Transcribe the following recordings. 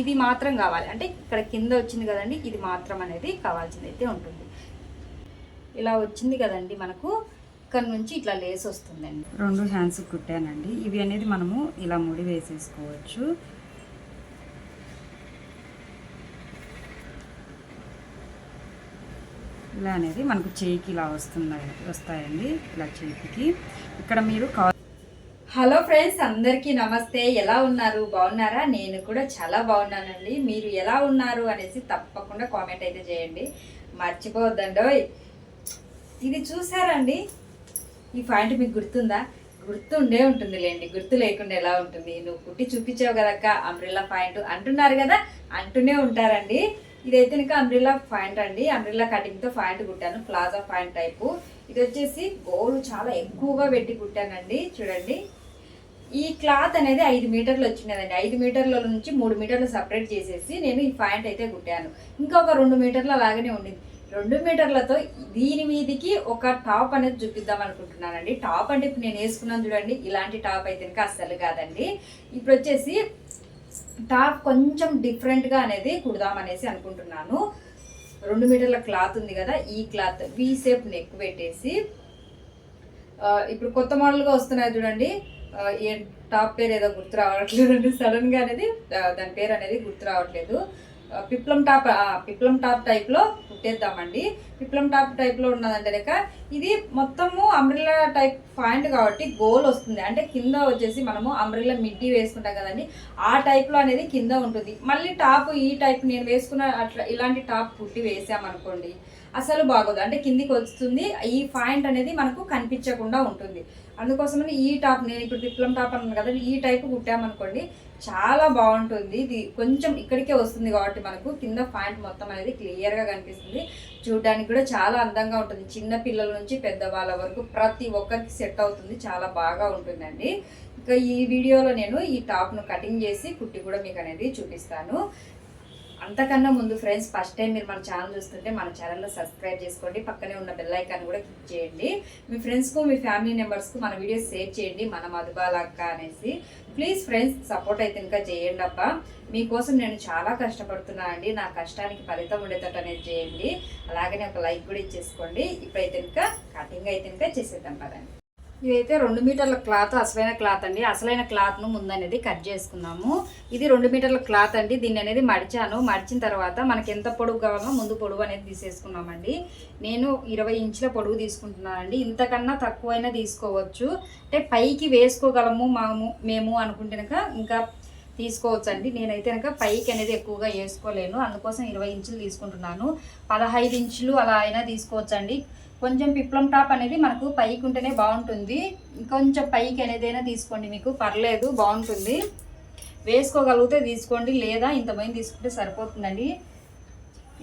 ఇది మాత్రం కావాలి. అంటే ఇక్కడ కింద వచ్చింది కదండి ఇది మాత్రం అనేది కావాల్సింది అయితే ఉంటుంది. ఇలా వచ్చింది కదండి మనకు ఇక్కడ నుంచి ఇట్లా లేస్ వస్తుందండి. రెండు హ్యాండ్స్ కుట్టానండి. ఇవి అనేది మనము ఇలా ముడి వేసేసుకోవచ్చు. ఇలా అనేది మనకు చేయికి ఇలా వస్తున్నాయి వస్తాయండి ఇలా చేతికి. ఇక్కడ మీరు కా హలో ఫ్రెండ్స్ అందరికీ నమస్తే. ఎలా ఉన్నారు? బాగున్నారా? నేను కూడా చాలా బాగున్నానండి. మీరు ఎలా ఉన్నారు అనేసి తప్పకుండా కామెంట్ అయితే చేయండి. మర్చిపోవద్దండోయ్ ఇది చూసారండి? ఈ పాయింట్ మీకు గుర్తుందా? గుర్తుండే ఉంటుంది లేండి గుర్తు లేకుండా ఎలా ఉంటుంది? నువ్వు కుట్టి చూపించావు కదక్క అంబ్రిల్లా పాయింట్ అంటున్నారు కదా అంటూనే ఉంటారండి. ఇదైతే ఇంకా అంబ్రిల్లా పాయింట్ అండి. అంబ్రిల్లా కటింగ్తో పాయింట్ కుట్టాను. Plaza point type. ఇది వచ్చేసి గోలు చాలా ఎక్కువగా పెట్టి కుట్టానండి. చూడండి. ఈ క్లాత్ అనేది ఐదు మీటర్లు వచ్చినదండి. ఐదు మీటర్ల నుంచి మూడు మీటర్లు సపరేట్ చేసేసి నేను ఈ పాయింట్ అయితే కుట్టాను. ఇంకొక రెండు మీటర్లు అలాగనే ఉండింది. రెండు మీటర్లతో దీని మీదికి ఒక టాప్ అనేది చూపిద్దాం అనుకుంటున్నానండి. టాప్ అంటే ఇప్పుడు నేను వేసుకున్నాను చూడండి. ఇలాంటి టాప్ అయితే ఇంకా అస్సలు కాదండి. ఇప్పుడు వచ్చేసి టాప్ కొంచెం డిఫరెంట్గా అనేది కుడదాం అనేసి అనుకుంటున్నాను. రెండు మీటర్ల క్లాత్ ఉంది కదా ఈ క్లాత్ వీ షేప్ నెక్ పెట్టేసి ఇప్పుడు కొత్త మోడల్గా వస్తున్నాయి చూడండి. ఏ టాప్ పేరు ఏదో గుర్తు రావట్లేదు అండి సడన్గా అనేది దాని పేరు అనేది గుర్తు రావట్లేదు. పిప్లం టాప్ పిప్లం టాప్ టైప్లో కుట్టేద్దామండి. పిప్లం టాప్ టైప్లో ఉన్నదంటే లేక ఇది మొత్తము అంబ్రిల్లా టైప్ పాయింట్ కాబట్టి గోల్ వస్తుంది. అంటే కింద వచ్చేసి మనము అంబ్రిల్లా మిడ్డీ వేసుకుంటాం కదండి. ఆ టైప్లో అనేది కింద ఉంటుంది. మళ్ళీ టాప్ ఈ టైప్ నేను వేసుకున్న అట్లా ఇలాంటి టాప్ కుట్టి వేసామనుకోండి అసలు బాగోదు. అంటే కిందికి వస్తుంది. ఈ పాయింట్ అనేది మనకు కనిపించకుండా ఉంటుంది. అందుకోసమని ఈ టాప్ నేను ఇప్పుడు పిప్లం టాప్ అన్నాను కదా ఈ టైప్ కుట్టామనుకోండి చాలా బాగుంటుంది. ఇది కొంచెం ఇక్కడికే వస్తుంది కాబట్టి మనకు కింద పాయింట్ మొత్తం అనేది క్లియర్గా కనిపిస్తుంది. చూడడానికి కూడా చాలా అందంగా ఉంటుంది. చిన్న పిల్లల నుంచి పెద్దవాళ్ళ వరకు ప్రతి ఒక్కరికి సెట్ అవుతుంది. చాలా బాగా ఉంటుందండి. ఇంకా ఈ వీడియోలో నేను ఈ టాప్ను కటింగ్ చేసి కుట్టి కూడా మీకు అనేది చూపిస్తాను. అంతకన్నా ముందు ఫ్రెండ్స్ ఫస్ట్ టైం మీరు మన ఛానల్ చూస్తుంటే మన ఛానల్లో సబ్స్క్రైబ్ చేసుకోండి. పక్కనే ఉన్న బెల్ ఐకాన్ కూడా క్లిక్ చేయండి. మీ ఫ్రెండ్స్కు మీ ఫ్యామిలీ మెంబర్స్కు మన వీడియోస్ షేర్ చేయండి. మన మధుబాలక్క అనేసి. ప్లీజ్ ఫ్రెండ్స్ సపోర్ట్ అయితే ఇంకా చేయండి అబ్బా. మీకోసం నేను చాలా కష్టపడుతున్నాను అండి. నా కష్టానికి ఫలితం ఉండేటట్టు అనేది చేయండి. అలాగనే ఒక లైక్ కూడా ఇచ్చేసుకోండి. ఇప్పుడైతే ఇంకా కటింగ్ అయితే ఇంకా చేసేద్దాం పదండి. ఇదైతే రెండు మీటర్ల క్లాత్ అసలైన క్లాత్ అండి. అసలైన క్లాత్ను ముందనేది కట్ చేసుకున్నాము ఇది రెండు మీటర్ల క్లాత్ అండి. దీన్ని అనేది మడిచాను. మడిచిన తర్వాత మనకి ఎంత పొడుగు కావాలో ముందు పొడుగు అనేది తీసేసుకున్నామండి. నేను ఇరవై ఇంచుల పొడుగు తీసుకుంటున్నానండి. ఇంతకన్నా తక్కువైనా తీసుకోవచ్చు. అంటే పైకి వేసుకోగలము మాము మేము అనుకుంటే ఇంకా తీసుకోవచ్చు అండి నేనైతే కనుక పైకి అనేది ఎక్కువగా వేసుకోలేను. అందుకోసం ఇరవై ఇంచులు తీసుకుంటున్నాను. పదహైదు ఇంచులు అలా అయినా తీసుకోవచ్చు అండి కొంచెం పిప్లం టాప్ అనేది మనకు పైకి ఉంటేనే బాగుంటుంది. కొంచెం పైకి అనేదైనా తీసుకోండి మీకు పర్లేదు బాగుంటుంది. వేసుకోగలిగితే తీసుకోండి లేదా ఇంతమంది తీసుకుంటే సరిపోతుందండి.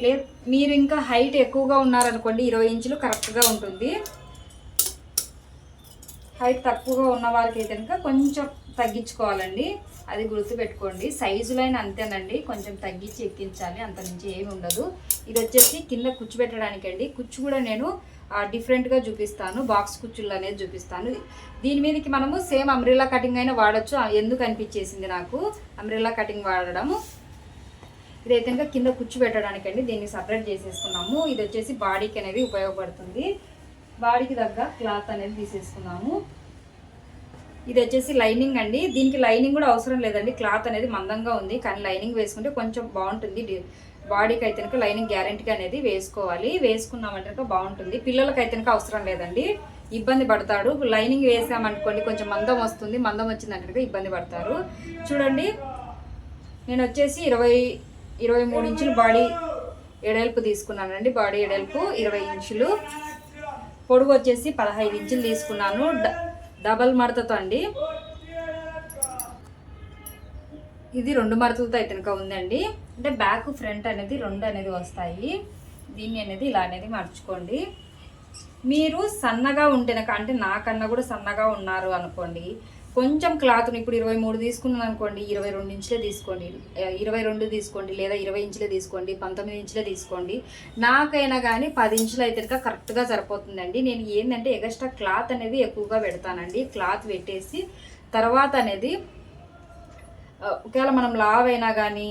లే మీరు ఇంకా హైట్ ఎక్కువగా ఉన్నారనుకోండి ఇరవై ఇంచులు కరెక్ట్గా ఉంటుంది. హైట్ తక్కువగా ఉన్న వారికి అయితే కనుక కొంచెం తగ్గించుకోవాలండి. అది గుర్తుపెట్టుకోండి సైజులో అయినా అంతేనండి. కొంచెం తగ్గించి ఎక్కించాలి అంత నుంచి ఏమి ఉండదు. ఇది వచ్చేసి కింద కుచ్చు పెట్టడానికండి కుచ్చు కూడా నేను డిఫరెంట్గా చూపిస్తాను బాక్స్ కుచ్చులు అనేది చూపిస్తాను. దీని మీదకి మనము సేమ్ అమ్రిల్లా కటింగ్ అయినా వాడచ్చు. ఎందుకు అనిపించేసింది నాకు? అమ్రిల్లా కటింగ్ వాడడము. ఇదైతే ఇంకా కింద కుచ్చు పెట్టడానికండి. దీన్ని సపరేట్ చేసేసుకున్నాము. ఇది వచ్చేసి బాడీకి అనేది ఉపయోగపడుతుంది. బాడీకి తగ్గ క్లాత్ అనేది తీసేసుకున్నాము. ఇది వచ్చేసి లైనింగ్ అండి. దీనికి లైనింగ్ కూడా అవసరం లేదండి. క్లాత్ అనేది మందంగా ఉంది. కానీ లైనింగ్ వేసుకుంటే కొంచెం బాగుంటుంది. బాడీకి అయితే కనుక లైనింగ్ గ్యారెంటీగా అనేది వేసుకోవాలి. వేసుకున్నామంటే కనుక బాగుంటుంది. పిల్లలకి అయితే కనుక అవసరం లేదండి. ఇబ్బంది పడతాడు లైనింగ్ వేసామనుకోండి కొంచెం మందం వస్తుంది. మందం వచ్చిందంటే కనుక ఇబ్బంది పడతారు. చూడండి. నేను వచ్చేసి ఇరవై ఇరవై మూడు ఇంచులు బాడీ ఎడల్పు తీసుకున్నానండి. బాడీ ఎడల్పు ఇరవై ఇంచులు. పొడవు వచ్చేసి పదహైదు ఇంచులు తీసుకున్నాను. డ- డబల్ మడతతో అండి. ఇది రెండు మడతలతో అయితే కనుక ఉందండి. అంటే బ్యాక్ ఫ్రంట్ అనేది రెండు అనేది వస్తాయి. దీన్ని అనేది ఇలా అనేది మర్చుకోండి. మీరు సన్నగా ఉంటేనక అంటే నాకన్నా కూడా సన్నగా ఉన్నారు అనుకోండి. కొంచెం క్లాత్ని ఇప్పుడు ఇరవై మూడు తీసుకున్నాను అనుకోండి ఇరవై రెండు ఇంచులే తీసుకోండి ఇరవై రెండు తీసుకోండి లేదా ఇరవై ఇంచులే తీసుకోండి పంతొమ్మిది ఇంచులే తీసుకోండి. నాకైనా కానీ పది ఇంచులు అయితే కరెక్ట్గా సరిపోతుందండి. నేను ఏంటంటే ఎగస్ట్రా క్లాత్ అనేది ఎక్కువగా పెడతానండి. క్లాత్ పెట్టేసి తర్వాత అనేది ఒకవేళ మనం లావ్ అయినా కానీ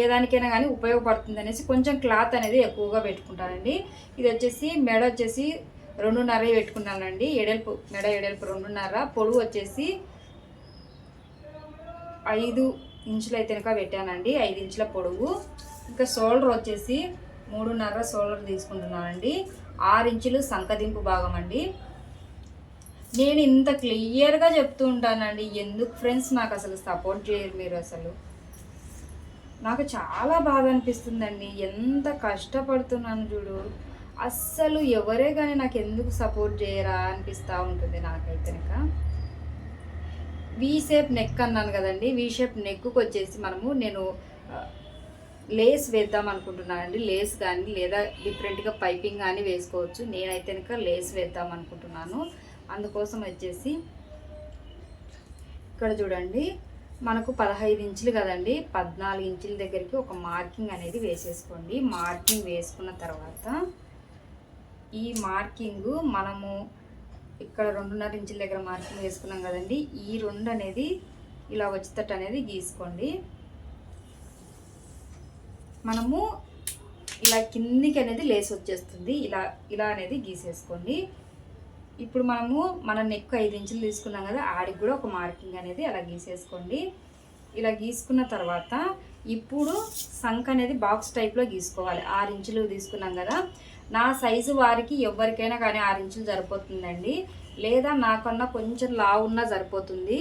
ఏ దానికైనా కానీ ఉపయోగపడుతుంది అనేసి కొంచెం క్లాత్ అనేది ఎక్కువగా పెట్టుకుంటానండి. ఇది వచ్చేసి మెడ వచ్చేసి రెండున్నర పెట్టుకున్నానండి. ఎడల్పు మెడ ఎడల్పు రెండున్నర. పొడవు వచ్చేసి ఐదు ఇంచులు అయితే కనుక పెట్టానండి. ఐదు ఇంచుల పొడవు. ఇంకా షోల్డర్ వచ్చేసి మూడున్నర షోల్డర్ తీసుకుంటున్నానండి. ఆరు ఇంచులు సంకదింపు భాగం అండి. నేను ఇంత క్లియర్గా చెప్తూ ఉంటానండి. ఎందుకు ఫ్రెండ్స్ నాకు అసలు సపోర్ట్ చేయరు మీరు అసలు? నాకు చాలా బాధ అనిపిస్తుందండి. ఎంత కష్టపడుతున్నాను చూడు. అస్సలు ఎవరే కానీ నాకు ఎందుకు సపోర్ట్ చేయరా అనిపిస్తూ ఉంటుంది నాకైతే కనుక వీ షేప్ నెక్ అన్నాను కదండి. వీ షేప్ నెక్కు వచ్చేసి మనము నేను లేస్ వేద్దాం అనుకుంటున్నానండి. లేస్ కానీ లేదా డిఫరెంట్గా పైపింగ్ కానీ వేసుకోవచ్చు. నేనైతే కనుక లేస్ వేద్దాం అనుకుంటున్నాను. అందుకోసం వచ్చేసి ఇక్కడ చూడండి. మనకు పదహైదు ఇంచులు కదండి. పద్నాలుగు ఇంచుల దగ్గరికి ఒక మార్కింగ్ అనేది వేసేసుకోండి. మార్కింగ్ వేసుకున్న తర్వాత ఈ మార్కింగ్ మనము ఇక్కడ రెండున్నర ఇంచుల దగ్గర మార్కింగ్ వేసుకున్నాం కదండి. ఈ రెండు అనేది ఇలా వచ్చేటట్టు అనేది గీసుకోండి. మనము ఇలా కిందికి అనేది లేస్ వచ్చేస్తుంది. ఇలా ఇలా అనేది గీసేసుకోండి. ఇప్పుడు మనము మన నెక్ ఐదు ఇంచులు తీసుకున్నాం కదా ఆడికి కూడా ఒక మార్కింగ్ అనేది అలా గీసేసుకోండి. ఇలా గీసుకున్న తర్వాత ఇప్పుడు సంక్ అనేది బాక్స్ టైప్లో గీసుకోవాలి. ఆరు ఇంచులు తీసుకున్నాం కదా నా సైజు వారికి ఎవరికైనా కానీ ఆరు ఇంచులు సరిపోతుందండి. లేదా నాకన్నా కొంచెం లావు ఉన్నా సరిపోతుంది.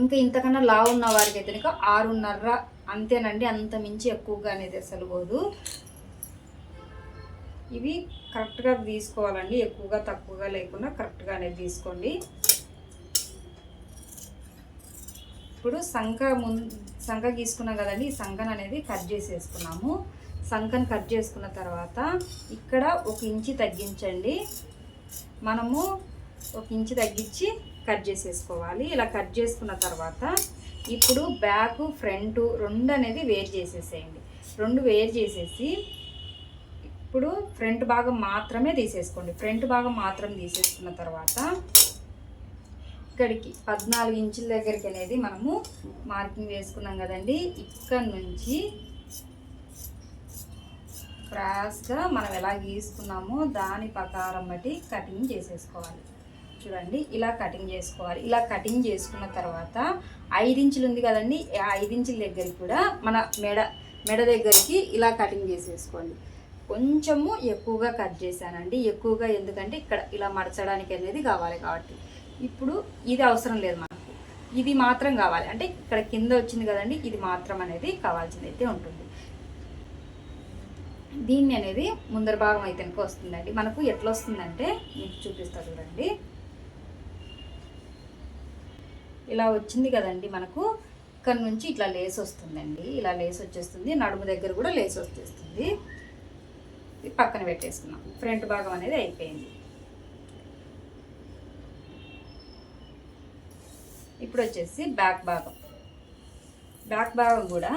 ఇంకా ఇంతకన్నా లావు ఉన్న వారికి అయితే ఇంకా ఆరున్నర అంతేనండి. అంత మించి ఎక్కువగా అనేది అసలు పోదు. ఇవి కరెక్ట్గా తీసుకోవాలండి. ఎక్కువగా తక్కువగా లేకుండా కరెక్ట్గా అనేది తీసుకోండి. ఇప్పుడు సంఖ ముందు సంఖ గీసుకున్నాం కదండి. ఈ సంఖను అనేది కట్ చేసేసుకున్నాము. సంఖను కట్ చేసుకున్న తర్వాత ఇక్కడ ఒక ఇంచి తగ్గించండి. మనము ఒక ఇంచి తగ్గించి కట్ చేసేసుకోవాలి. ఇలా కట్ చేసుకున్న తర్వాత ఇప్పుడు బ్యాక్ ఫ్రంట్ రెండు అనేది వేరు చేసేసేయండి. రెండు వేరు చేసేసి ఇప్పుడు ఫ్రంట్ భాగం మాత్రమే తీసేసుకోండి. ఫ్రంట్ భాగం మాత్రం తీసేసుకున్న తర్వాత ఇక్కడికి పద్నాలుగు ఇంచుల దగ్గరికి అనేది మనము మార్కింగ్ వేసుకున్నాం కదండి. ఇక్కడ నుంచి క్రాస్గా మనం ఎలా గీసుకున్నామో దాని ప్రకారం బట్టి కటింగ్ చేసేసుకోవాలి. చూడండి ఇలా కటింగ్ చేసుకోవాలి. ఇలా కటింగ్ చేసుకున్న తర్వాత ఐదించులు ఉంది కదండి ఐదించుల దగ్గరికి కూడా మన మెడ మెడ దగ్గరికి ఇలా కటింగ్ చేసేసుకోండి. కొంచెము ఎక్కువగా కట్ చేశానండి. ఎక్కువగా ఎందుకంటే ఇక్కడ ఇలా మడచడానికి అనేది కావాలి కాబట్టి. ఇప్పుడు ఇది అవసరం లేదు మనకు. ఇది మాత్రం కావాలి. అంటే ఇక్కడ కింద వచ్చింది కదండి ఇది మాత్రం అనేది కావాల్సింది అయితే ఉంటుంది. దీన్ని అనేది ముందర భాగం అయితే కనుక వస్తుందండి. మనకు ఎట్లా వస్తుందంటే మీకు చూపిస్తా చూడండి. ఇలా వచ్చింది కదండి మనకు. ఇక్కడ నుంచి ఇట్లా లేస్ వస్తుందండి. ఇలా లేస్ వచ్చేస్తుంది. నడుము దగ్గర కూడా లేస్ వచ్చేస్తుంది. పక్కన పెట్టేసుకున్నాం. ఫ్రంట్ భాగం అనేది అయిపోయింది. ఇప్పుడు వచ్చేసి బ్యాక్ భాగం. బ్యాక్ భాగం కూడా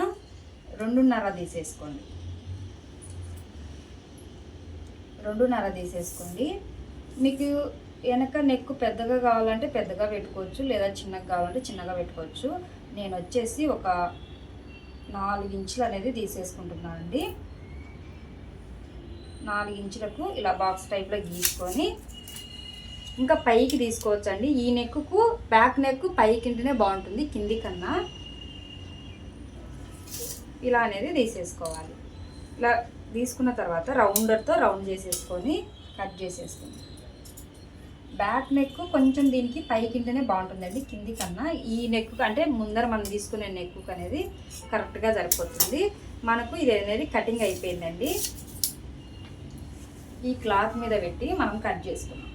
రెండున్నర తీసేసుకోండి. రెండున్నర తీసేసుకోండి. మీకు వెనక నెక్ పెద్దగా కావాలంటే పెద్దగా పెట్టుకోవచ్చు లేదా చిన్నగా కావాలంటే చిన్నగా పెట్టుకోవచ్చు. నేను వచ్చేసి ఒక నాలుగు ఇంచులు అనేది తీసేసుకుంటున్నాను అండి. నాలుగు ఇంచులకు ఇలా బాక్స్ టైప్లో గీసుకొని ఇంకా పైకి తీసుకోవచ్చు అండి ఈ నెక్కు బ్యాక్ నెక్ పైకింటనే బాగుంటుంది కింది కన్నా. ఇలా అనేది తీసేసుకోవాలి. ఇలా తీసుకున్న తర్వాత రౌండర్తో రౌండ్ చేసేసుకొని కట్ చేసేసుకుంది బ్యాక్ నెక్ కొంచెం దీనికి పైకింటనే బాగుంటుందండి. కింది కన్నా ఈ నెక్ అంటే ముందర మనం తీసుకునే నెక్ అనేది కరెక్ట్గా సరిపోతుంది. మనకు ఇది అనేది కటింగ్ అయిపోయిందండి. ఈ క్లాత్ మీద పెట్టి మనం కట్ చేసుకున్నాం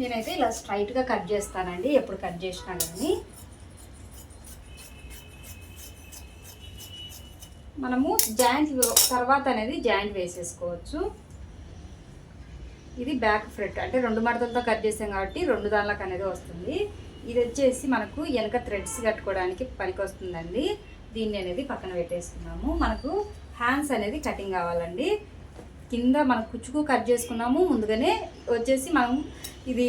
నేనైతే ఇలా స్ట్రైట్గా కట్ చేస్తానండి. ఎప్పుడు కట్ చేసినా కానీ మనము జాయింట్ తర్వాత అనేది జాయింట్ వేసేసుకోవచ్చు. ఇది బ్యాక్ ఫ్రంట్ అంటే రెండు మడతలతో కట్ చేసాం కాబట్టి రెండు దానిలకు అనేది వస్తుంది. ఇది వచ్చేసి మనకు వెనక థ్రెడ్స్ కట్టుకోవడానికి పనికి వస్తుందండి దీన్ని అనేది పక్కన పెట్టేసుకున్నాము. మనకు హ్యాండ్స్ అనేది కటింగ్ కావాలండి. కింద మనం కుచ్చుకు కట్ చేసుకున్నాము. ముందుగానే వచ్చేసి మనం ఇది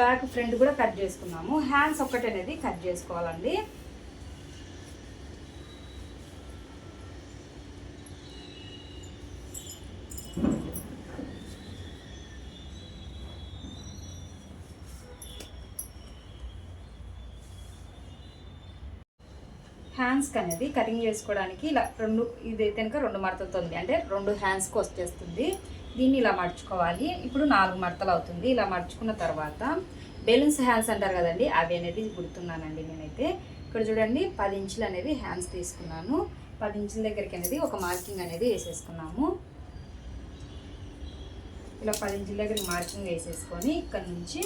బ్యాక్ ఫ్రంట్ కూడా కట్ చేసుకున్నాము. హ్యాండ్స్ ఒక్కటి అనేది కట్ చేసుకోవాలండి. హ్యాండ్స్కి అనేది కటింగ్ చేసుకోవడానికి ఇలా రెండు ఇది కనుక రెండు మడతలతో ఉంది. అంటే రెండు హ్యాండ్స్కి వచ్చేస్తుంది. దీన్ని ఇలా మడుచుకోవాలి. ఇప్పుడు నాలుగు మడతలు అవుతుంది. ఇలా మడుచుకున్న తర్వాత బెలూన్స్ హ్యాండ్స్ అంటారు కదండి అవి అనేది గుర్తున్నానండి నేనైతే. ఇక్కడ చూడండి పది ఇంచులు అనేది హ్యాండ్స్ తీసుకున్నాను. పది ఇంచుల దగ్గరికి అనేది ఒక మార్కింగ్ అనేది వేసేసుకున్నాము. ఇలా పది ఇంచుల దగ్గర మార్కింగ్ వేసేసుకొని ఇక్కడ నుంచి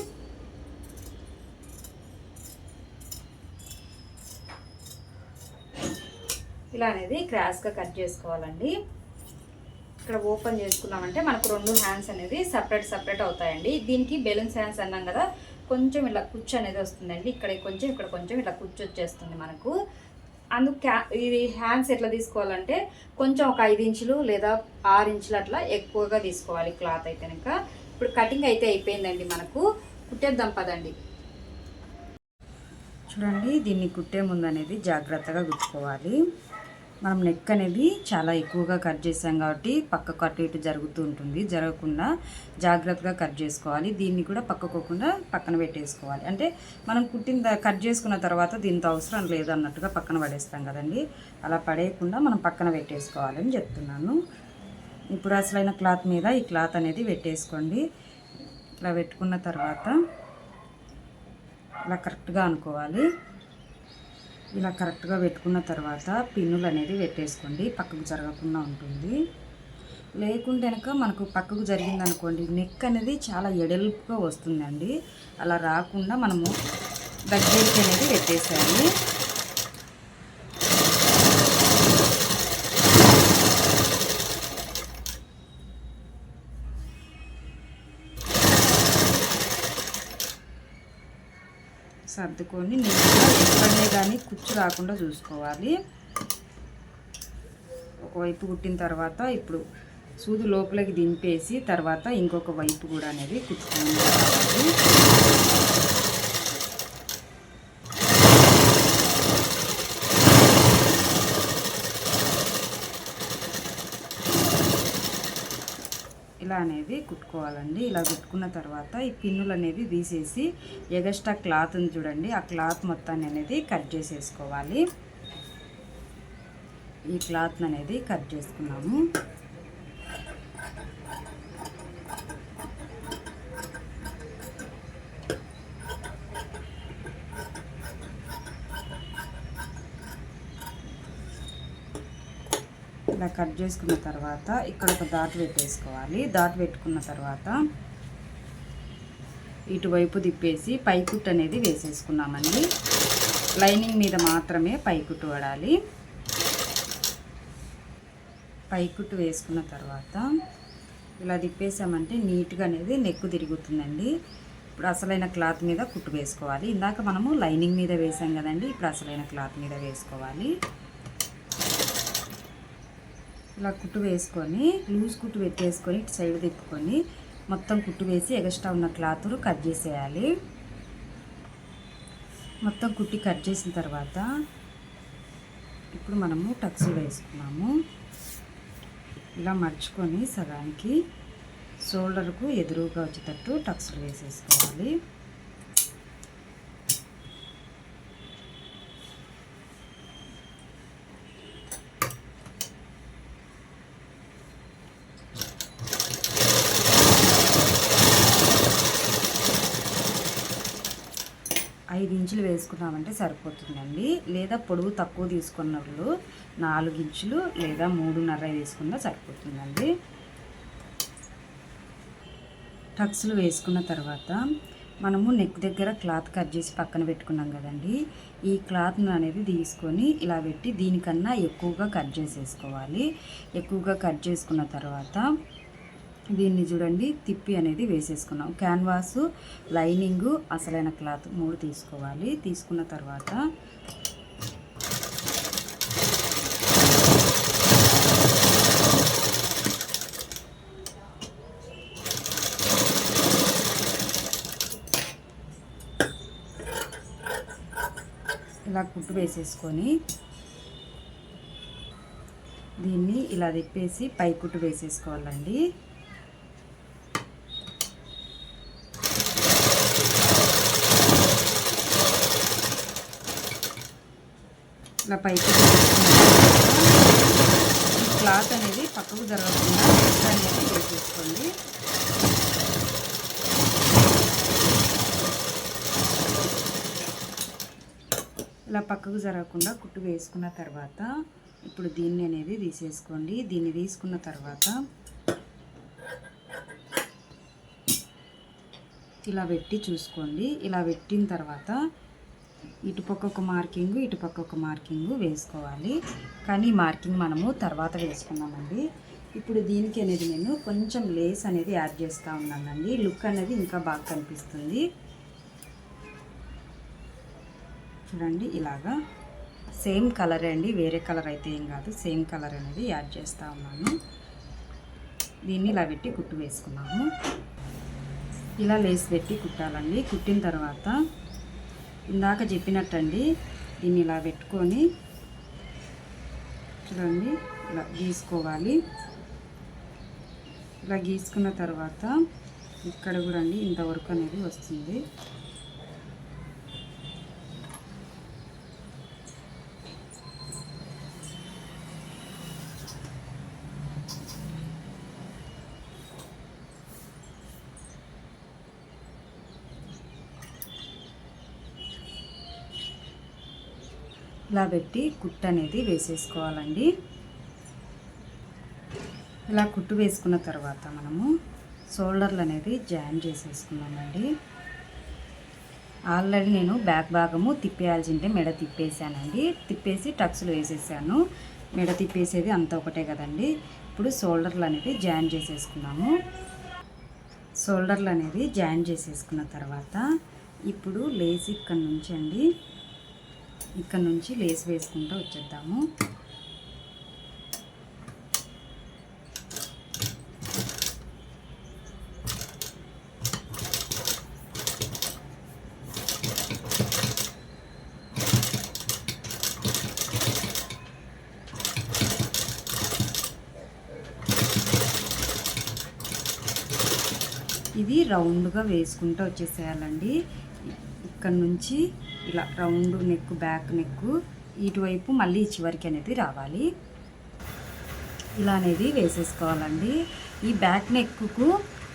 ఇలా అనేది క్రాస్గా కట్ చేసుకోవాలండి. ఇక్కడ ఓపెన్ చేసుకున్నామంటే మనకు రెండు హ్యాండ్స్ అనేది సపరేట్ సపరేట్ అవుతాయండి. దీనికి బెలూన్స్ హ్యాండ్స్ అన్నాం కదా కొంచెం ఇలా కుచ్చు అనేది వస్తుందండి. ఇక్కడ కొంచెం ఇక్కడ కొంచెం ఇలా కుచ్చు వచ్చేస్తుంది మనకు. అందుకు క్యా ఇది హ్యాండ్స్ ఎట్లా తీసుకోవాలంటే కొంచెం ఒక ఐదు ఇంచులు లేదా ఆరు ఇంచులు అట్లా ఎక్కువగా తీసుకోవాలి క్లాత్ అయితే కనుక. ఇప్పుడు కటింగ్ అయితే అయిపోయిందండి మనకు. కుట్టేద్దాం పదండి. చూడండి దీన్ని కుట్టే ముందు అనేది జాగ్రత్తగా గుచ్చుకోవాలి. మనం నెక్ అనేది చాలా ఎక్కువగా కట్ చేసాం కాబట్టి పక్కకు అటు ఇటు జరుగుతూ ఉంటుంది. జరగకుండా జాగ్రత్తగా కట్ చేసుకోవాలి. దీన్ని కూడా పక్కకోకుండా పక్కన పెట్టేసుకోవాలి. అంటే మనం కుట్టిన కట్ చేసుకున్న తర్వాత దీంతో అవసరం లేదు అన్నట్టుగా పక్కన పడేస్తాం కదండి. అలా పడేయకుండా మనం పక్కన పెట్టేసుకోవాలని చెప్తున్నాను. ఇప్పుడు అసలైన క్లాత్ మీద ఈ క్లాత్ అనేది పెట్టేసుకోండి. ఇలా పెట్టుకున్న తర్వాత ఇలా కరెక్ట్గా అనుకోవాలి. ఇలా కరెక్ట్గా పెట్టుకున్న తర్వాత పిన్నులు అనేది పెట్టేసుకోండి. పక్కకు జరగకుండా ఉంటుంది. లేకుంటే మనకు పక్కకు జరిగిందనుకోండి నెక్ అనేది చాలా ఎడల్పుగా వస్తుందండి. అలా రాకుండా మనము దగ్గరికి అనేది పెట్టేసేయాలి. సర్దుకొని నీట్గా ఎక్కడనే కానీ కుచ్చు రాకుండా చూసుకోవాలి. ఒకవైపు కుట్టిన తర్వాత ఇప్పుడు సూది లోపలికి దింపేసి తర్వాత ఇంకొక వైపు కూడా అనేది కుట్టుకొని ఇలా అనేది కుట్టుకోవాలండి. ఇలా కుట్టుకున్న తర్వాత ఈ పిన్నులు అనేవి తీసేసి ఎగస్ట్రా క్లాత్ ఉంది చూడండి. ఆ క్లాత్ మొత్తాన్ని అనేది కట్ చేసేసుకోవాలి. ఈ క్లాత్ అనేది కట్ చేసుకున్నాము. కట్ చేసుకున్న తర్వాత ఇక్కడ ఒక దాటు పెట్టేసుకోవాలి. దాటు పెట్టుకున్న తర్వాత ఇటువైపు తిప్పేసి పైకుట్టు అనేది వేసేసుకున్నామండి. లైనింగ్ మీద మాత్రమే పైకుట్టు పడాలి. పైకుట్టు వేసుకున్న తర్వాత ఇలా తిప్పేసామంటే నీట్గా అనేది నెక్కు తిరుగుతుందండి. ఇప్పుడు అసలైన క్లాత్ మీద కుట్టు వేసుకోవాలి. ఇందాక మనము లైనింగ్ మీద వేసాం కదండి ఇప్పుడు అసలైన క్లాత్ మీద వేసుకోవాలి. ఇలా కుట్టు వేసుకొని లూజ్ కుట్టు పెట్టేసుకొని ఇటు సైడ్ తిప్పుకొని మొత్తం కుట్టు వేసి ఎగస్ట్రా ఉన్న క్లాత్ కట్ చేసేయాలి. మొత్తం కుట్టి కట్ చేసిన తర్వాత ఇప్పుడు మనము టక్స్ వేసుకున్నాము. ఇలా మర్చుకొని సగానికి షోల్డర్కు ఎదురుగా వచ్చేటట్టు టక్స్లు వేసేసుకోవాలి. ఐదు ఇంచులు వేసుకున్నామంటే సరిపోతుందండి. లేదా పొడవు తక్కువ తీసుకున్న వాళ్ళు నాలుగు ఇంచులు లేదా మూడున్నర వేసుకున్నా సరిపోతుందండి. టక్స్లు వేసుకున్న తర్వాత మనము నెక్ దగ్గర క్లాత్ కట్ చేసి పక్కన పెట్టుకున్నాం కదండి. ఈ క్లాత్ను అనేది తీసుకొని ఇలా పెట్టి దీనికన్నా ఎక్కువగా కట్ చేసేసుకోవాలి. ఎక్కువగా కట్ చేసుకున్న తర్వాత దీన్ని చూడండి తిప్పి అనేది వేసేసుకున్నాం. క్యాన్వాస్ లైనింగు అసలైన క్లాత్ మూడు తీసుకోవాలి. తీసుకున్న తర్వాత ఇలా కుట్టు వేసేసుకొని దీన్ని ఇలా తిప్పేసి పై కుట్టు వేసేసుకోవాలండి. ఇట్లా పైకి క్లాత్ అనేది పక్కకు జరగకుండా కుట్టు అనేది వేసేసుకోండి ఇలా పక్కకు జరగకుండా కుట్టు వేసుకున్న తర్వాత ఇప్పుడు దీన్ని అనేది తీసేసుకోండి. దీన్ని తీసుకున్న తర్వాత ఇలా పెట్టి చూసుకోండి. ఇలా పెట్టిన తర్వాత ఇటుపక్క ఒక మార్కింగ్ ఇటుపక్క ఒక మార్కింగ్ వేసుకోవాలి. కానీ మార్కింగ్ మనము తర్వాత వేసుకున్నామండి. ఇప్పుడు దీనికి అనేది నేను కొంచెం లేస్ అనేది యాడ్ చేస్తూ ఉన్నానండి. లుక్ అనేది ఇంకా బాగా కనిపిస్తుంది. చూడండి ఇలాగా సేమ్ కలర్ అండి. వేరే కలర్ అయితే ఏం కాదు. సేమ్ కలర్ అనేది యాడ్ చేస్తూ ఉన్నాను. దీన్ని ఇలా పెట్టి కుట్టు వేసుకున్నాము. ఇలా లేస్ పెట్టి కుట్టాలండి. కుట్టిన తర్వాత ఇందాక చెప్పినట్టండి దీన్ని ఇలా పెట్టుకొని చూడండి ఇలా గీసుకోవాలి. ఇలా గీసుకున్న తర్వాత ఇక్కడ కూడా అండి ఇంతవరకు అనేది వస్తుంది. ఇలా పెట్టి కుట్టు అనేది వేసేసుకోవాలండి. ఇలా కుట్టు వేసుకున్న తర్వాత మనము షోల్డర్లు అనేది జాయిన్ చేసేసుకున్నామండి. ఆల్రెడీ నేను బ్యాక్ భాగము తిప్పేయాల్సి ఉంటే మెడ తిప్పేసానండి తిప్పేసి టక్స్లు వేసేసాను. మెడ తిప్పేసేది అంత ఒకటే కదండి. ఇప్పుడు షోల్డర్లు అనేది జాయిన్ చేసేసుకున్నాము. షోల్డర్లు అనేది జాయిన్ చేసేసుకున్న తర్వాత ఇప్పుడు లేస్ ఇక్కడ నుంచి అండి ఇక్కడ నుంచి లేస్ వేసుకుంటూ వచ్చేద్దాము. ఇది రౌండ్గా వేసుకుంటూ వచ్చేసేయాలండి. ఇక్కడ నుంచి ఇలా రౌండ్ నెక్ బ్యాక్ నెక్ ఇటువైపు మళ్ళీ చివరికి అనేది రావాలి. ఇలా అనేది వేసేసుకోవాలండి. ఈ బ్యాక్ నెక్కు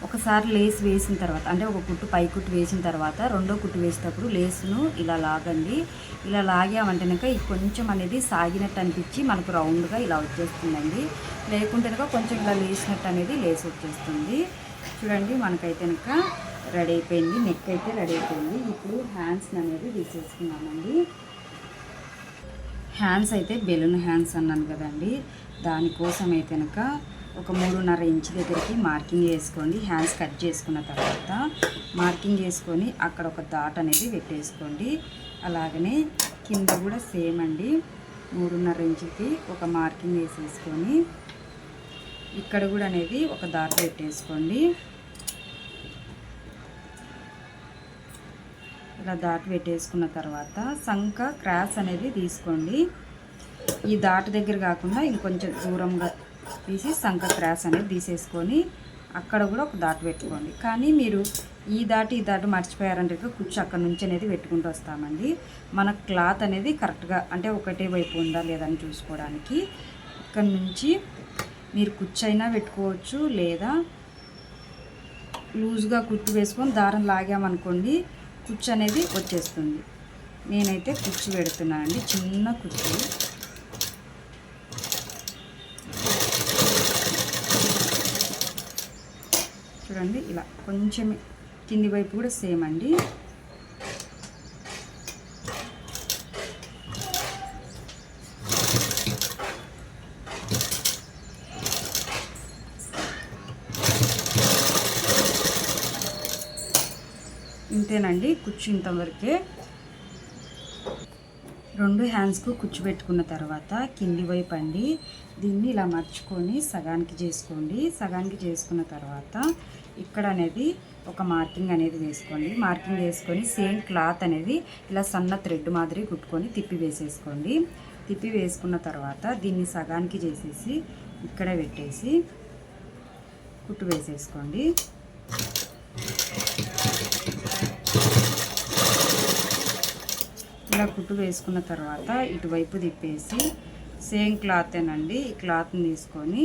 ఒకసారి లేస్ వేసిన తర్వాత అంటే ఒక కుట్టు పై కుట్టు వేసిన తర్వాత రెండో కుట్టు వేసేటప్పుడు లేస్ను ఇలా లాగండి. ఇలా లాగామంటే కనుక కొంచెం అనేది సాగినట్టు అనిపించి మనకు రౌండ్గా ఇలా వచ్చేస్తుందండి. లేకుంటే కనుక కొంచెం ఇలా లేసినట్టు అనేది లేస్ వచ్చేస్తుంది. చూడండి మనకైతే కనుక రెడీ అయిపోయింది నెక్ అయితే రెడీ అయిపోయింది. ఇప్పుడు హ్యాండ్స్ అనేది తీసేసుకున్నామండి. హ్యాండ్స్ అయితే బెలూన్ హ్యాండ్స్ అన్నాను కదండి. దానికోసం అయితే కనుక ఒక మూడున్నర ఇంచ్ దగ్గరికి మార్కింగ్ వేసుకోండి హ్యాండ్స్ కట్ చేసుకున్న తర్వాత మార్కింగ్ వేసుకొని అక్కడ ఒక డాట్ అనేది పెట్టేసుకోండి. అలాగనే కింద కూడా సేమ్ అండి. మూడున్నర ఇంచుకి ఒక మార్కింగ్ వేసేసుకొని ఇక్కడ కూడా అనేది ఒక దాట పెట్టేసుకోండి. ఇలా దాటి పెట్టేసుకున్న తర్వాత సంక క్రాస్ అనేది తీసుకోండి. ఈ దాటి దగ్గర కాకుండా ఇంకొంచెం దూరంగా తీసి సంక క్రాస్ అనేది తీసేసుకొని అక్కడ కూడా ఒక దాటి పెట్టుకోండి. కానీ మీరు ఈ దాటి ఈ దాటి మర్చిపోయారంటే కుచ్చు అక్కడ నుంచి అనేది పెట్టుకుంటూ వస్తామండి. మన క్లాత్ అనేది కరెక్ట్గా అంటే ఒకటే వైపు ఉందా లేదని చూసుకోవడానికి ఇక్కడ నుంచి మీరు కుచ్చు అయినా పెట్టుకోవచ్చు లేదా లూజ్గా కుట్టు వేసుకొని దారం లాగామనుకోండి కుచ్చు అనేది వచ్చేస్తుంది. నేనైతే కుచ్చు పెడుతున్నాను అండి చిన్న కుచ్చు. చూడండి ఇలా కొంచెం కింది వైపు కూడా సేమ్ అండి. కుచ్చు ఇంతవరకే రెండు హ్యాండ్స్కు కుచ్చు పెట్టుకున్న తర్వాత కింది వైపు అండి. దీన్ని ఇలా మర్చుకొని సగానికి చేసుకోండి. సగానికి చేసుకున్న తర్వాత ఇక్కడ అనేది ఒక మార్కింగ్ అనేది వేసుకోండి. మార్కింగ్ వేసుకొని సేమ్ క్లాత్ అనేది ఇలా సన్న థ్రెడ్ మాదిరి కుట్టుకొని తిప్పి వేసేసుకోండి. తిప్పి వేసుకున్న తర్వాత దీన్ని సగానికి చేసేసి ఇక్కడ పెట్టేసి కుట్టు వేసేసుకోండి. ఇలా కుట్టు వేసుకున్న తర్వాత ఇటువైపు తిప్పేసి సేమ్ క్లాతేనండి ఈ క్లాత్ని తీసుకొని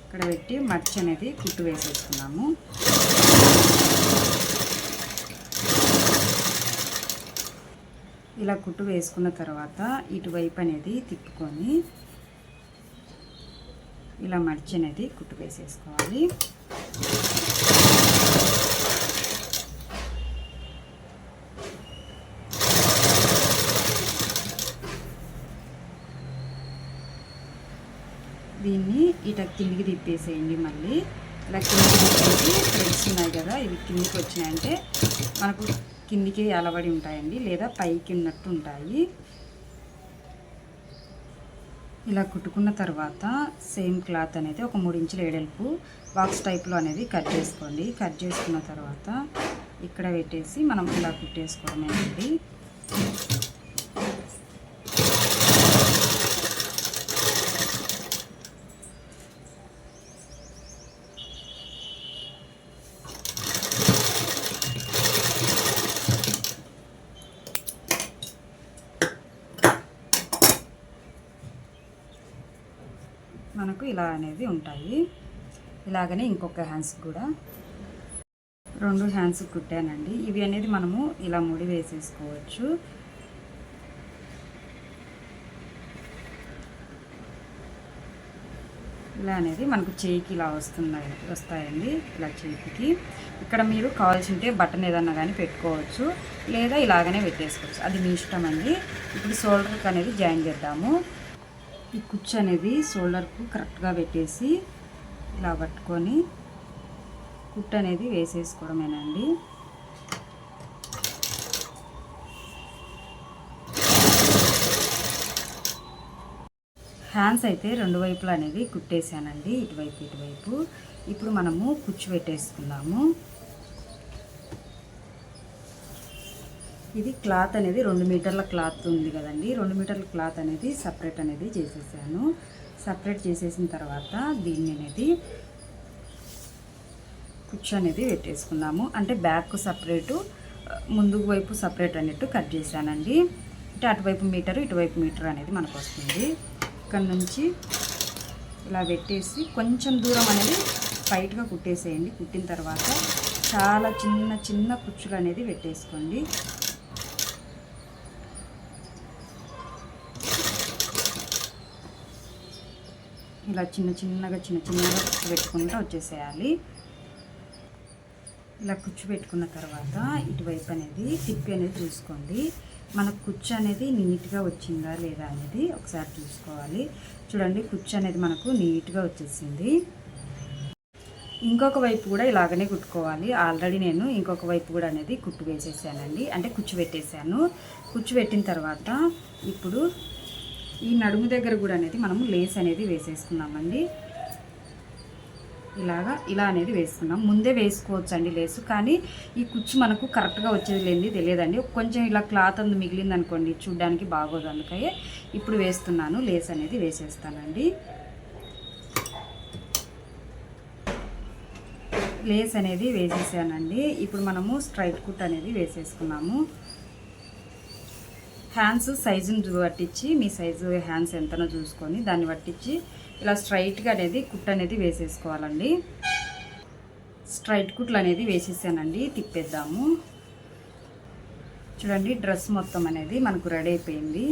ఇక్కడ పెట్టి మర్చి అనేది కుట్టు వేసేసుకున్నాము. ఇలా కుట్టు వేసుకున్న తర్వాత ఇటువైపు అనేది తిప్పుకొని ఇలా మర్చి అనేది కుట్టు వేసేసుకోవాలి. ఇలా కిందికి తిప్పేసేయండి మళ్ళీ. ఇలా కిందికి తిప్పేసి థ్రెడ్స్ ఉన్నాయి కదా ఇవి కిందికి వచ్చినాయంటే మనకు కిందికి అలవడి ఉంటాయండి లేదా పైకి ఉన్నట్టు ఉంటాయి. ఇలా కుట్టుకున్న తర్వాత సేమ్ క్లాత్ అనేది ఒక మూడు ఇంచుల ఏడెల్పు బాక్స్ టైప్లో అనేది కట్ చేసుకోండి. కట్ చేసుకున్న తర్వాత ఇక్కడ పెట్టేసి మనం ఇలా కుట్టేసుకోవడమేనండి. మనకు ఇలా అనేది ఉంటాయి. ఇలాగనే ఇంకొక హ్యాండ్స్ కూడా. రెండు హ్యాండ్స్ కుట్టానండి. ఇవి అనేది మనము ఇలా ముడి వేసేసుకోవచ్చు. ఇలా అనేది మనకు చేయికి ఇలా వస్తున్నాయి వస్తాయండి ఇలా చేతికి. ఇక్కడ మీరు కావాల్సింటే బటన్ ఏదన్నా కానీ పెట్టుకోవచ్చు. లేదా ఇలాగనే పెట్టేసుకోవచ్చు. అది మీ ఇష్టం అండి. ఇప్పుడు షోల్డర్కి అనేది జాయిన్ చేద్దాము. ఈ కుచ్చు అనేది షోల్డర్కు కరెక్ట్గా పెట్టేసి ఇలా పట్టుకొని కుట్ అనేది వేసేసుకోవడమేనండి. హ్యాండ్స్ అయితే రెండు వైపులు అనేది కుట్టేసానండి ఇటువైపు ఇటువైపు. ఇప్పుడు మనము కుచ్చు పెట్టేసుకుందాము. ఇది క్లాత్ అనేది రెండు మీటర్ల క్లాత్ ఉంది కదండి. రెండు మీటర్ల క్లాత్ అనేది సపరేట్ అనేది చేసేసాను. సపరేట్ చేసేసిన తర్వాత దీన్ని అనేది కుచ్చు అనేది పెట్టేసుకున్నాము అంటే బ్యాక్ సపరేటు ముందుకు వైపు సపరేట్ అన్నట్టు కట్ చేశానండి. అంటే అటువైపు మీటరు ఇటువైపు మీటర్ అనేది మనకు వస్తుంది. ఇక్కడ నుంచి ఇలా పెట్టేసి కొంచెం దూరం అనేది టైట్గా కుట్టేసేయండి. కుట్టిన తర్వాత చాలా చిన్న చిన్న కుచ్చులు అనేది పెట్టేసుకోండి. ఇలా చిన్న చిన్నగా చిన్న చిన్నగా కుచ్చు పెట్టుకుంటూ వచ్చేసేయాలి. ఇలా కుచ్చు పెట్టుకున్న తర్వాత ఇటువైపు అనేది తిప్పి అనేది చూసుకోండి. మన కుచ్చు అనేది నీట్గా వచ్చిందా లేదా అనేది ఒకసారి చూసుకోవాలి. చూడండి కుచ్చు అనేది మనకు నీట్గా వచ్చేసింది. ఇంకొక వైపు కూడా ఇలాగనే కుట్టుకోవాలి. ఆల్రెడీ నేను ఇంకొక వైపు కూడా అనేది కుట్టు వేసేసానండి. అంటే కుచ్చు పెట్టేశాను. కుచ్చు పెట్టిన తర్వాత ఇప్పుడు ఈ నడుము దగ్గర కూడా అనేది మనము లేస్ అనేది వేసేసుకున్నామండి. ఇలాగా ఇలా అనేది వేసుకున్నాం. ముందే వేసుకోవచ్చు అండి లేసు కానీ ఈ కుచ్చు మనకు కరెక్ట్గా వచ్చేది లేని తెలియదండి. కొంచెం ఇలా క్లాత్ అందు మిగిలింది అనుకోండి చూడ్డానికి బాగోదు అందుకే ఇప్పుడు వేస్తున్నాను లేస్ అనేది వేసేస్తానండి. లేస్ అనేది వేసేసానండి. ఇప్పుడు మనము స్ట్రైట్ కుట్ అనేది వేసేసుకున్నాము. హ్యాండ్స్ సైజుని పట్టించి మీ సైజు హ్యాండ్స్ ఎంతనో చూసుకొని దాన్ని పట్టించి ఇలా స్ట్రైట్గా అనేది కుట్ అనేది వేసేసుకోవాలండి. స్ట్రైట్ కుట్లు అనేది వేసేసానండి తిప్పేద్దాము. చూడండి డ్రెస్ మొత్తం అనేది మనకు రెడీ అయిపోయింది.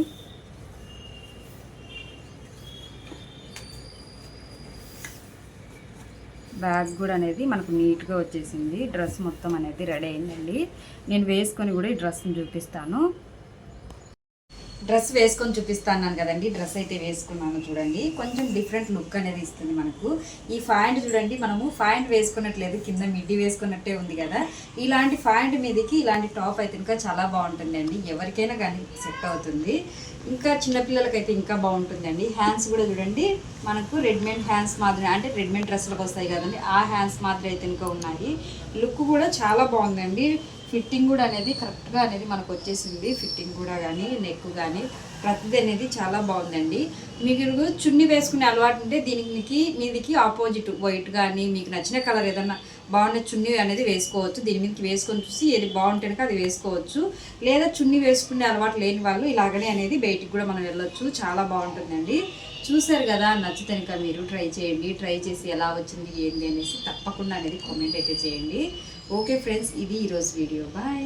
బ్యాగ్ కూడా అనేది మనకు నీట్గా వచ్చేసింది డ్రెస్ మొత్తం అనేది రెడీ అయిందండి. నేను వేసుకొని కూడా ఈ డ్రెస్ని చూపిస్తాను. డ్రెస్ వేసుకొని చూపిస్తాను కదండి. డ్రెస్ అయితే వేసుకున్నాను చూడండి. కొంచెం డిఫరెంట్ లుక్ అనేది ఇస్తుంది మనకు. ఈ ఫాయింట్ చూడండి మనము ఫాయింట్ వేసుకున్నట్లేదు కింద మిడ్డీ వేసుకున్నట్టే ఉంది కదా. ఇలాంటి ఫాయింట్ మీదకి ఇలాంటి టాప్ అయితే ఇంకా చాలా బాగుంటుందండి. ఎవరికైనా కానీ సెట్ అవుతుంది. ఇంకా చిన్నపిల్లలకైతే ఇంకా బాగుంటుందండి. హ్యాండ్స్ కూడా చూడండి. మనకు రెడ్మేడ్ హ్యాండ్స్ మాత్రమే అంటే రెడ్మేడ్ డ్రెస్సులకు వస్తాయి కదండి. ఆ హ్యాండ్స్ మాదిరి అయితే ఇంకా ఉన్నాయి. లుక్ కూడా చాలా బాగుందండి. ఫిట్టింగ్ కూడా అనేది కరెక్ట్గా అనేది మనకు వచ్చేసింది. ఫిట్టింగ్ కూడా కానీ నెక్ కానీ ప్రతిదీ అనేది చాలా బాగుందండి. మీకు చున్నీ వేసుకునే అలవాటు ఉంటే దీనికి మీదికి ఆపోజిట్ వైట్ కానీ మీకు నచ్చిన కలర్ ఏదన్నా బాగున్న చున్నీ అనేది వేసుకోవచ్చు. దీని మీదకి వేసుకొని చూసి ఏది బాగుంటే అది వేసుకోవచ్చు. లేదా చున్నీ వేసుకునే అలవాటు లేని వాళ్ళు ఇలాగనే అనేది బయటికి కూడా మనం వెళ్ళొచ్చు. చాలా బాగుంటుందండి. చూసారు కదా నచ్చితే కనుక మీరు ట్రై చేయండి. ట్రై చేసి ఎలా వచ్చింది ఏంది అనేసి తప్పకుండా అనేది కామెంట్ అయితే చేయండి. ఓకే ఫ్రెండ్స్ ఇది ఈరోజు వీడియో బాయ్